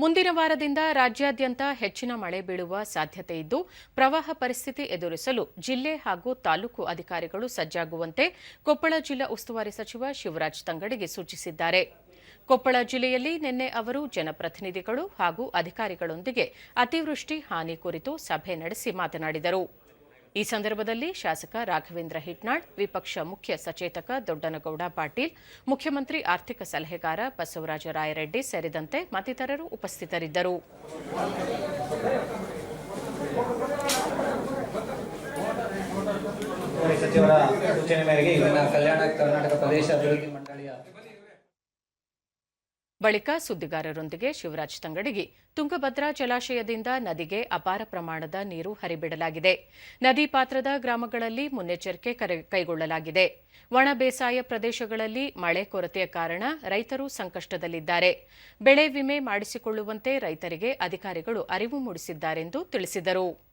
ಮುಂದಿನ ವಾರದಿಂದ ರಾಜ್ಯಾದ್ಯಂತ ಹೆಚ್ಚಿನ ಮಳೆ ಬೀಳುವ ಸಾಧ್ಯತೆ ಇದ್ದು, ಪ್ರವಾಹ ಪರಿಸ್ಥಿತಿ ಎದುರಿಸಲು ಜಿಲ್ಲೆ ಹಾಗೂ ತಾಲೂಕು ಅಧಿಕಾರಿಗಳು ಸಜ್ಜಾಗುವಂತೆ ಕೊಪ್ಪಳ ಜಿಲ್ಲಾ ಉಸ್ತುವಾರಿ ಸಚಿವ ಶಿವರಾಜ್ ತಂಗಡಿಗೆ ಸೂಚಿಸಿದ್ದಾರೆ. ಕೊಪ್ಪಳ ಜಿಲ್ಲೆಯಲ್ಲಿ ನಿನ್ನೆ ಅವರು ಜನಪ್ರತಿನಿಧಿಗಳು ಹಾಗೂ ಅಧಿಕಾರಿಗಳೊಂದಿಗೆ ಅತಿವೃಷ್ಟಿ, ಹಾನಿ ಕುರಿತು ಸಭೆ ನಡೆಸಿ ಮಾತನಾಡಿದರು. ಈ ಸಂದರ್ಭದಲ್ಲಿ ಶಾಸಕ ರಾಘವೇಂದ್ರ ಹಿಟ್ನಾಳ್, ವಿಪಕ್ಷ ಮುಖ್ಯ ಸಚೇತಕ ದೊಡ್ಡನಗೌಡ ಪಾಟೀಲ್, ಮುಖ್ಯಮಂತ್ರಿ ಆರ್ಥಿಕ ಸಲಹೆಗಾರ ಬಸವರಾಜ ರಾಯರೆಡ್ಡಿ ಸೇರಿದಂತೆ ಮತ್ತಿತರರು ಉಪಸ್ಥಿತರಿದ್ದರು. ಸಚಿವರ ಸೂಚನೆ ಮೇರೆಗೆ ಕಲ್ಯಾಣ ಕರ್ನಾಟಕ ಪ್ರದೇಶ ಅಭಿವೃದ್ಧಿ ಮಂಡಳಿಯ ಬಳಿಕ ಸುದ್ದಿಗಾರರೊಂದಿಗೆ ಶಿವರಾಜ್ ತಂಗಡಗಿ. ತುಂಗಭದ್ರಾ ಜಲಾಶಯದಿಂದ ನದಿಗೆ ಅಪಾರ ಪ್ರಮಾಣದ ನೀರು ಹರಿಬಿಡಲಾಗಿದೆ. ನದಿ ಪಾತ್ರದ ಗ್ರಾಮಗಳಲ್ಲಿ ಮುನ್ನೆಚ್ಚರಿಕೆ ಕೈಗೊಳ್ಳಲಾಗಿದೆ. ಒಣ ಬೇಸಾಯ ಪ್ರದೇಶಗಳಲ್ಲಿ ಮಳೆ ಕೊರತೆಯ ಕಾರಣ ರೈತರು ಸಂಕಷ್ಟದಲ್ಲಿದ್ದಾರೆ. ಬೆಳೆ ವಿಮೆ ಮಾಡಿಸಿಕೊಳ್ಳುವಂತೆ ರೈತರಿಗೆ ಅಧಿಕಾರಿಗಳು ಅರಿವು ಮೂಡಿಸಿದ್ದಾರೆಂದು ತಿಳಿಸಿದರು.